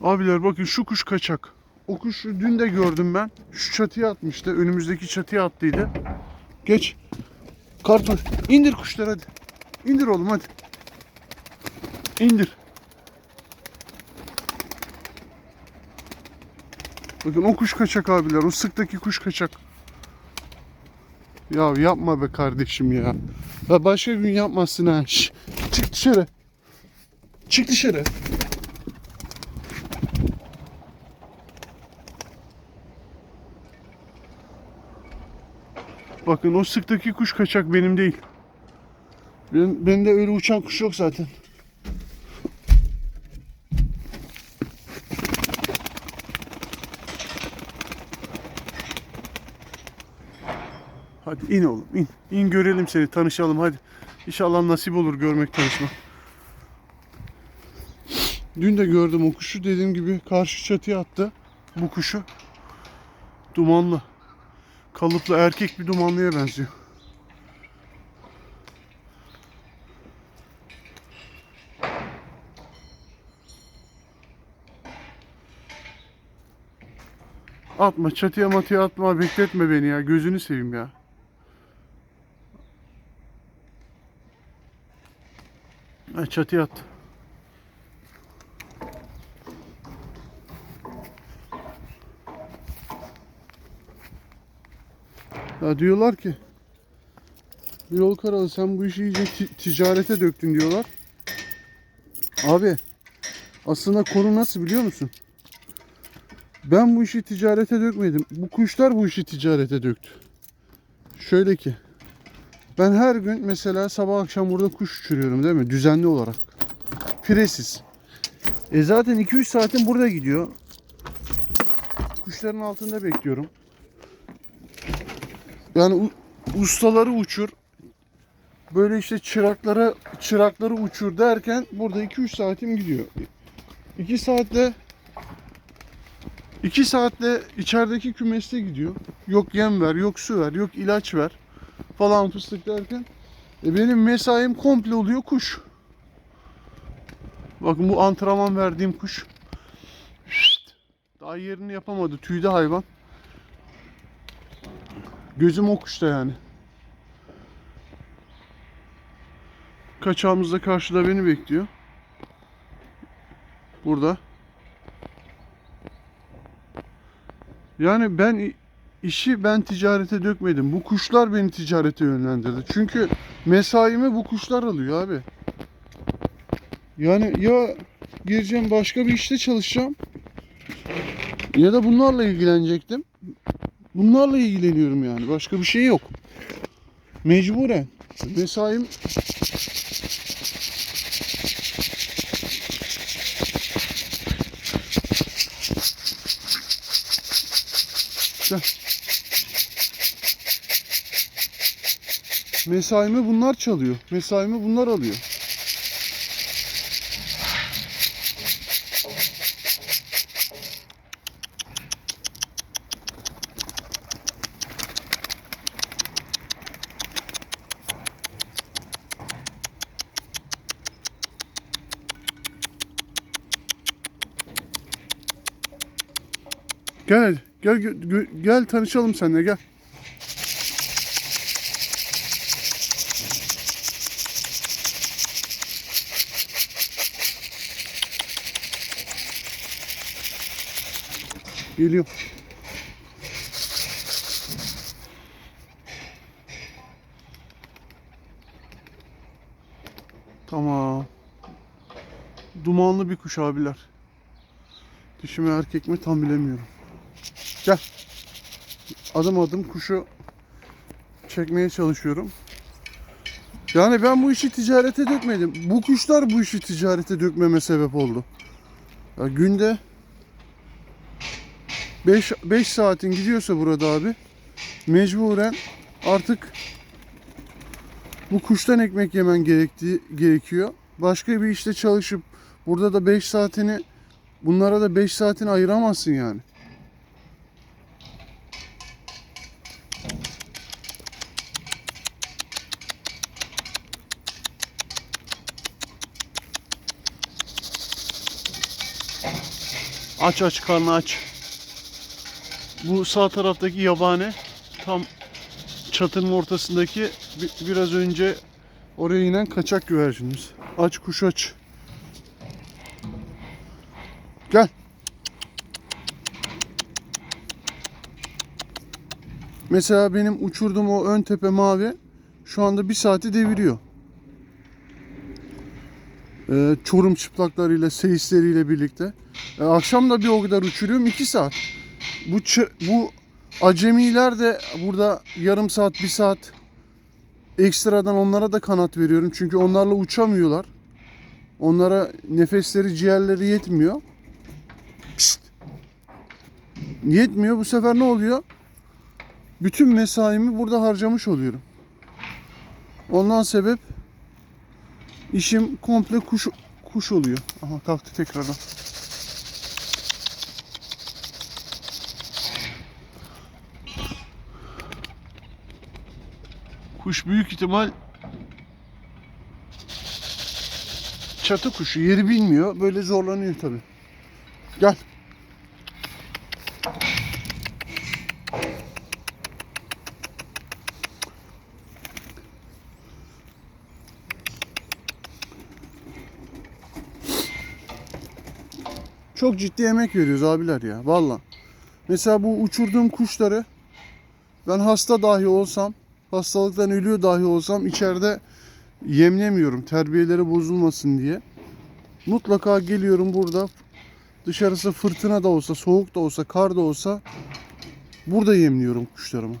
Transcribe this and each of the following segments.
Abiler bakın şu kuş kaçak. O kuşu dün de gördüm ben. Şu çatıya atmıştı. Önümüzdeki çatıya attıydı. Geç. Kartoş. İndir kuşları hadi. İndir oğlum hadi. İndir. Bakın o kuş kaçak abiler. O sıktaki kuş kaçak. Ya yapma be kardeşim ya. Ya başka gün yapmazsın ha. Şş, çık dışarı. Çık dışarı. Bakın o sıktaki kuş kaçak benim değil. Benim, benim de öyle uçan kuş yok zaten. Hadi in oğlum in. İn görelim seni tanışalım hadi. İnşallah nasip olur görmek tanışmak. Dün de gördüm o kuşu dediğim gibi karşı çatıya attı. Bu kuşu. Dumanlı. Kalıplı erkek bir dumanlıya benziyor. Atma çatıya matıya atma bekletme beni ya gözünü seveyim ya. Ha, çatıya at. Diyorlar ki bir yol karalı sen bu işi iyice ti- ticarete döktün diyorlar. Abi aslında konu nasıl biliyor musun? Ben bu işi ticarete dökmedim. Bu kuşlar bu işi ticarete döktü. Şöyle ki ben her gün mesela sabah akşam burada kuş uçuruyorum değil mi? Düzenli olarak. Firesiz. E zaten 2-3 saatin burada gidiyor. Kuşların altında bekliyorum. Yani ustaları uçur. Böyle işte çıraklara çırakları uçur derken burada 2-3 saatim gidiyor. 2 saatte 2 saatte içerideki kümeste gidiyor. Yok yem ver, yok su ver, yok ilaç ver falan fıstık derken e benim mesaim komple oluyor kuş. Bakın bu antrenman verdiğim kuş. Daha yerini yapamadı. Tüyde hayvan. Gözüm o kuşta yani. Kaçağımız da karşıda beni bekliyor. Burada. Yani ben işi ben ticarete dökmedim. Bu kuşlar beni ticarete yönlendirdi. Çünkü mesaimi bu kuşlar alıyor abi. Yani ya gireceğim başka bir işte çalışacağım ya da bunlarla ilgilenecektim. Bunlarla ilgileniyorum yani. Başka bir şey yok. Mecburen. Mesaim Gel. Mesaimi bunlar çalıyor. Mesaimi bunlar alıyor. Gel. Gel gö- gel tanışalım seninle gel. Geliyor. Tamam. Dumanlı bir kuş abiler. Dişi mi erkek mi tam bilemiyorum. Gel. Adım adım kuşu çekmeye çalışıyorum. Yani ben bu işi ticarete dökmedim. Bu kuşlar bu işi ticarete dökmeme sebep oldu. Ya günde 5 5 saatin gidiyorsa burada abi mecburen artık bu kuştan ekmek yemen gerektiği gerekiyor. Başka bir işte çalışıp burada da 5 saatini bunlara da 5 saatini ayıramazsın yani. Aç aç karnı aç. Bu sağ taraftaki yabani tam çatının ortasındaki bi- biraz önce oraya inen kaçak güvercinimiz. Aç kuş aç. Gel. Mesela benim uçurduğum o ön tepe mavi şu anda bir saati deviriyor. Ee, çorum çıplaklarıyla, seyisleriyle birlikte. Ee, akşam da bir o kadar uçuruyorum 2 saat. Bu bu acemiler de burada yarım saat, bir saat ekstradan onlara da kanat veriyorum. Çünkü onlarla uçamıyorlar. Onlara nefesleri, ciğerleri yetmiyor. Pişt. Yetmiyor. Bu sefer ne oluyor? Bütün mesaimi burada harcamış oluyorum. Ondan sebep işim komple kuş kuş oluyor. Aha kalktı tekrardan. Kuş büyük ihtimal çatı kuşu yeri bilmiyor. Böyle zorlanıyor tabi. Gel. Çok ciddi emek veriyoruz abiler ya. Valla. Mesela bu uçurduğum kuşları ben hasta dahi olsam, hastalıktan ölüyor dahi olsam içeride yemlemiyorum. Terbiyeleri bozulmasın diye. Mutlaka geliyorum burada. Dışarısı fırtına da olsa, soğuk da olsa, kar da olsa burada yemliyorum kuşlarımı.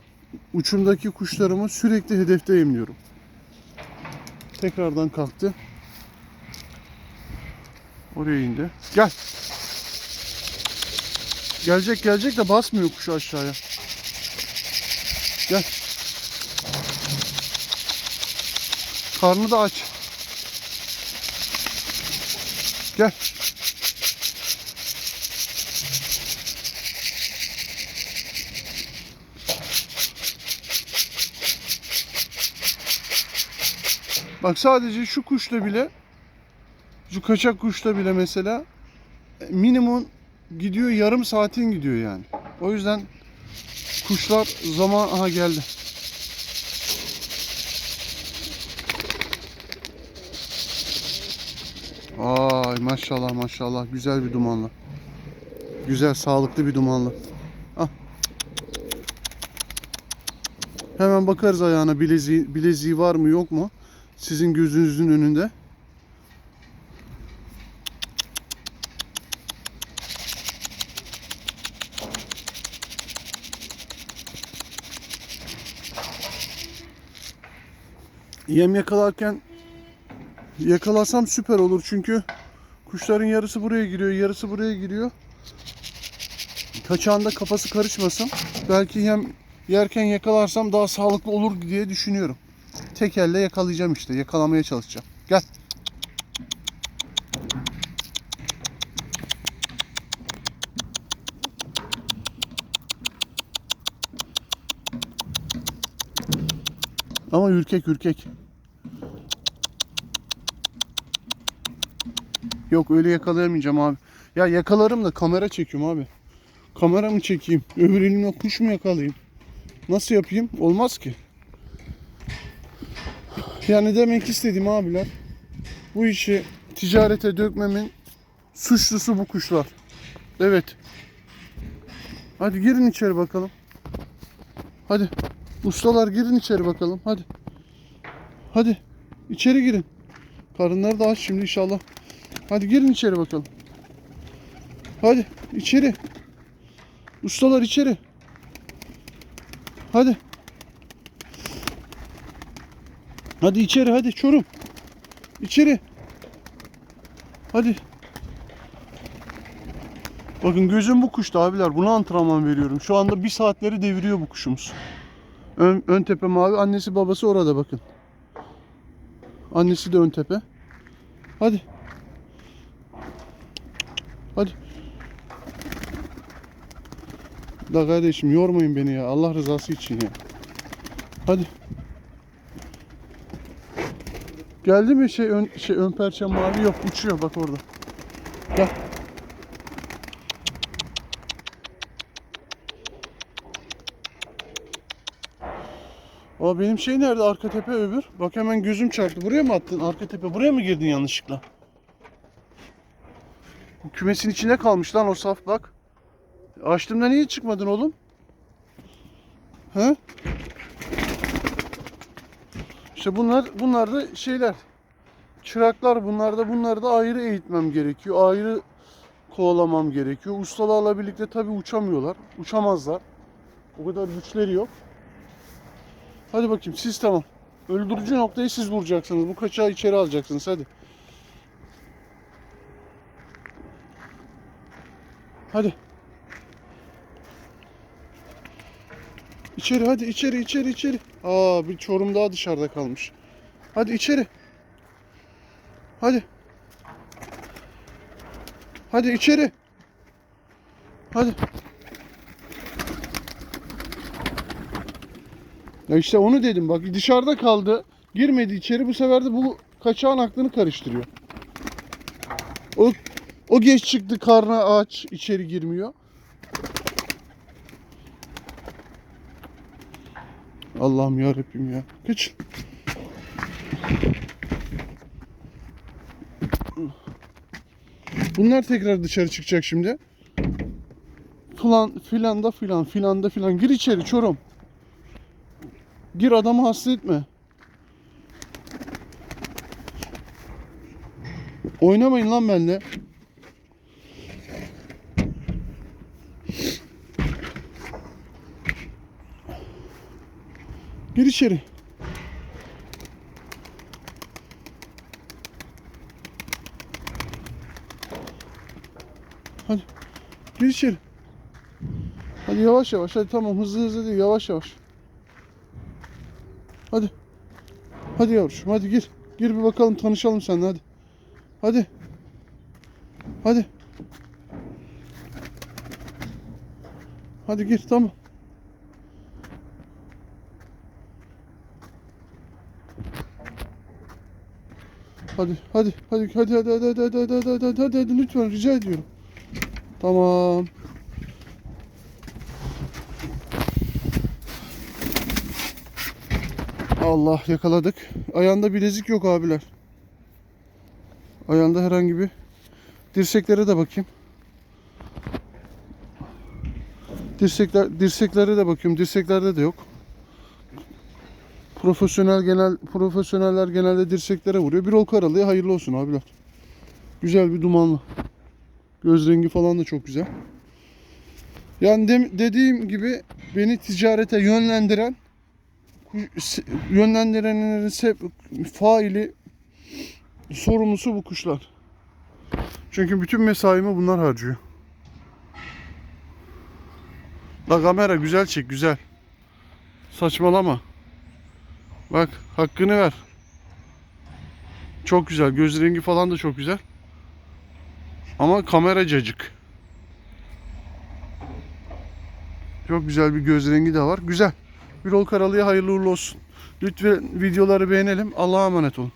Uçumdaki kuşlarımı sürekli hedefte yemliyorum. Tekrardan kalktı. Oraya indi. Gel. Gelecek gelecek de basmıyor kuşu aşağıya. Gel. Karnı da aç. Gel. Bak sadece şu kuşla bile şu kaçak kuşla bile mesela minimum gidiyor yarım saatin gidiyor yani. O yüzden kuşlar zaman aha geldi. Ay maşallah maşallah güzel bir dumanlı. Güzel sağlıklı bir dumanlı. Ah. Hemen bakarız ayağına bileziği, bileziği var mı yok mu? Sizin gözünüzün önünde. Yem yakalarken yakalasam süper olur çünkü kuşların yarısı buraya giriyor, yarısı buraya giriyor. Kaçağında kafası karışmasın. Belki yem yerken yakalarsam daha sağlıklı olur diye düşünüyorum. Tek elle yakalayacağım işte. Yakalamaya çalışacağım. Gel. Ama ürkek ürkek. Yok öyle yakalayamayacağım abi. Ya yakalarım da kamera çekiyorum abi. Kamera mı çekeyim? Öbür elimle kuş mu yakalayayım? Nasıl yapayım? Olmaz ki. Yani demek istediğim abiler bu işi ticarete dökmemin suçlusu bu kuşlar. Evet. Hadi girin içeri bakalım. Hadi. Ustalar girin içeri bakalım. Hadi. Hadi. İçeri girin. Karınları da aç şimdi inşallah. Hadi girin içeri bakalım. Hadi içeri. Ustalar içeri. Hadi. Hadi içeri hadi çorum. İçeri. Hadi. Bakın gözüm bu kuşta abiler. Buna antrenman veriyorum. Şu anda bir saatleri deviriyor bu kuşumuz. Ön, ön tepe mavi. Annesi babası orada bakın. Annesi de ön tepe. Hadi. Hadi. Da kardeşim yormayın beni ya. Allah rızası için ya. Hadi. Geldi mi şey ön, şey ön perçem mavi yok uçuyor bak orada. Gel. Aa benim şey nerede arka tepe öbür? Bak hemen gözüm çarptı. Buraya mı attın arka tepe? Buraya mı girdin yanlışlıkla? Kümesin içine kalmış lan o saf bak. Açtığımda niye çıkmadın oğlum? He? İşte bunlar bunlar da şeyler. Çıraklar bunlar da bunları da ayrı eğitmem gerekiyor. Ayrı kovalamam gerekiyor. Ustalarla birlikte tabii uçamıyorlar. Uçamazlar. O kadar güçleri yok. Hadi bakayım siz tamam. Öldürücü noktayı siz vuracaksınız. Bu kaçağı içeri alacaksınız hadi. Hadi. İçeri hadi içeri içeri içeri. Aa bir çorum daha dışarıda kalmış. Hadi içeri. Hadi. Hadi içeri. Hadi. Ya işte onu dedim bak dışarıda kaldı. Girmedi içeri bu sefer de bu kaçağın aklını karıştırıyor. O o geç çıktı karnı aç içeri girmiyor. Allah'ım ya Rabbim ya. Geç. Bunlar tekrar dışarı çıkacak şimdi. Filan filan da filan filan da filan. Gir içeri çorum. Gir adamı hasta etme. Oynamayın lan benimle. Gir içeri. Hadi. Gir içeri. Hadi yavaş yavaş. Hadi tamam hızlı hızlı değil yavaş yavaş. Hadi. Hadi yavrucuğum hadi gir. Gir bir bakalım tanışalım seninle hadi. Hadi. Hadi. Hadi gir tamam. Hadi hadi hadi hadi hadi hadi hadi hadi hadi hadi hadi hadi hadi lütfen rica ediyorum. Tamam. Allah yakaladık. Ayağında bilezik yok abiler. Ayağında herhangi bir dirseklere de bakayım. Dirsekler dirseklere de bakıyorum. Dirseklerde de yok. Profesyonel genel profesyoneller genelde dirseklere vuruyor. Bir ol karalıya hayırlı olsun abiler. Güzel bir dumanlı. Göz rengi falan da çok güzel. Yani dem- dediğim gibi beni ticarete yönlendiren yönlendirenlerin se- faili sorumlusu bu kuşlar. Çünkü bütün mesaimi bunlar harcıyor. La kamera güzel çek güzel. Saçmalama. Bak hakkını ver. Çok güzel. Göz rengi falan da çok güzel. Ama kamera cacık. Çok güzel bir göz rengi de var. Güzel. Bir ol karalıya hayırlı uğurlu olsun. Lütfen videoları beğenelim. Allah'a emanet olun.